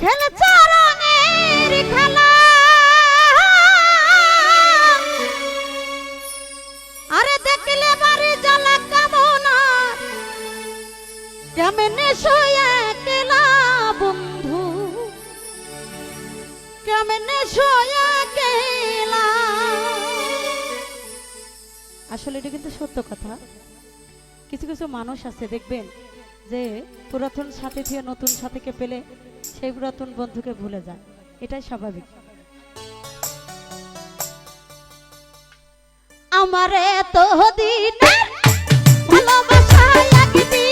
কেমন কেমনে কেলা আসলে এটা কিন্তু সত্য কথা। কিছু কিছু মানুষ আছে, দেখবেন, যে পুরাতন সাথী থেকে নতুন সাথীকে পেলে সেই পুরাতন বন্ধুকে ভুলে যায়। এটাই স্বাভাবিক। আমার এত দিন ভালোবাসা একদিন